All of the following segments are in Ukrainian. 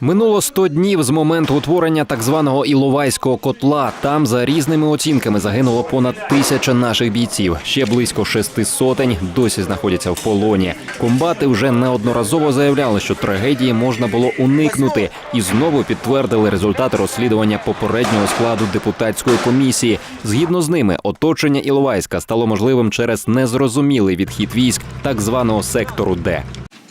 Минуло 100 днів з моменту утворення так званого Іловайського котла. Там за різними оцінками загинуло понад тисяча наших бійців. Ще близько шести сотень досі знаходяться в полоні. Комбати вже неодноразово заявляли, що трагедії можна було уникнути, і знову підтвердили результати розслідування попереднього складу депутатської комісії. Згідно з ними, оточення Іловайська стало можливим через незрозумілий відхід військ так званого сектору Д.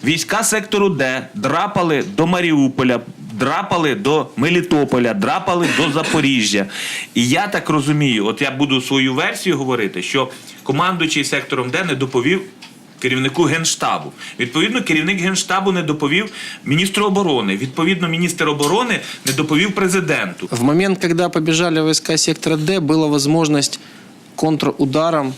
Війська сектору Д драпали до Маріуполя, драпали до Мелітополя, драпали до Запоріжжя. І я так розумію, от я буду свою версію говорити, що командуючий сектором Д не доповів. Керівнику генштабу. Відповідно, керівник генштабу не доповів міністру оборони. Відповідно, міністр оборони не доповів президенту. В момент, когда побежали войска сектора Д, была возможность контрударом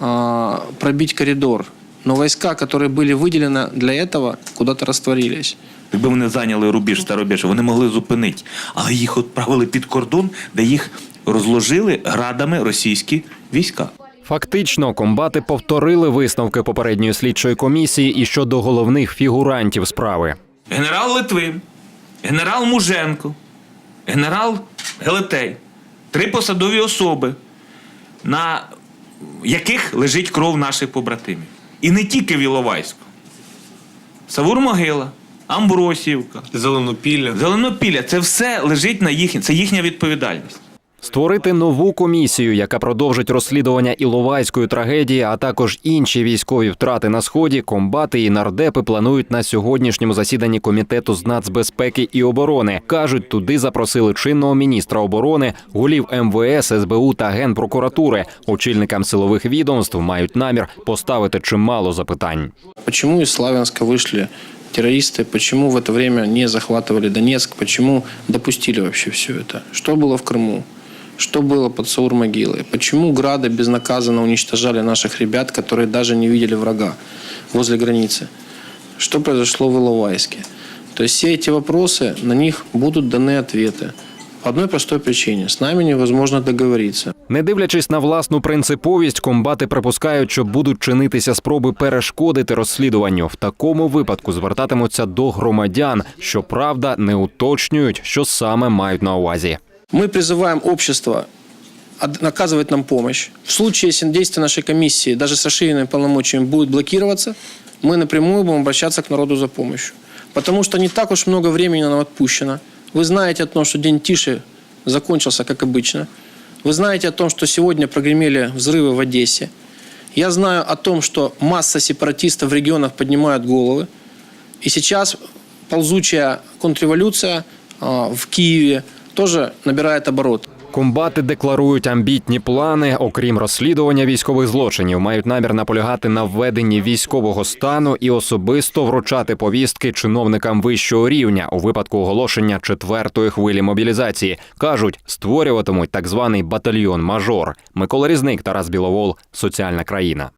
а, пробить коридор. Но войска, которые были выделены для этого, куда-то растворились. Якби вони зайняли рубіж Старобіж, вони могли зупинити. Але їх відправили під кордон, де їх розложили градами російські війська. Фактично, комбати повторили висновки попередньої слідчої комісії і щодо головних фігурантів справи. Генерал Литвин, генерал Муженко, генерал Гелетей. Три посадові особи, на яких лежить кров наших побратимів. І не тільки в Іловайську. Савур Могила, Амбросівка, Зеленопілля. Зеленопілля це все лежить на їхній, це їхня відповідальність Створити нову комісію, яка продовжить розслідування Іловайської трагедії, а також інші військові втрати на сході, комбати і нардепи планують на сьогоднішньому засіданні комітету з нацбезпеки і оборони. кажуть, туди запросили чинного міністра оборони, голів МВС, СБУ та генпрокуратури. Очільникам силових відомств мають намір поставити чимало запитань. Почему из Славянска вышли террористы? Почему в это время не захватывали Донецк? Почему допустили вообще все это? Что было в Крыму? Что было под Саур-могилой? Почему грады безнаказанно уничтожали наших ребят, которые даже не видели врага возле границы? Что произошло в Иловайске? То есть все эти вопросы, на них будут даны ответы. По одной простой причине. С нами невозможно договориться. Не дивлячись на власну принциповість, комбати припускають, що будуть чинитися спроби перешкодити розслідуванню. В такому випадку звертатимуться до громадян, що правда не уточнюють, що саме мають на увазі. Мы призываем общество оказывать нам помощь. В случае, если действия нашей комиссии, даже с расширенными полномочиями, будут блокироваться, мы напрямую будем обращаться к народу за помощью. Потому что не так уж много времени нам отпущено. Вы знаете о том, что день тише закончился, как обычно. Вы знаете о том, что сегодня прогремели взрывы в Одессе. Я знаю о том, что масса сепаратистов в регионах поднимают головы. И сейчас ползучая контрреволюция а, в Киеве тоже набирает обороты. Комбати декларують амбітні плани. Окрім розслідування військових злочинів, мають намір наполягати на введенні військового стану і особисто вручати повістки чиновникам вищого рівня у випадку оголошення четвертої хвилі мобілізації. кажуть, створюватимуть так званий батальйон мажор. Микола Різник, Тарас Біловол, соціальна країна.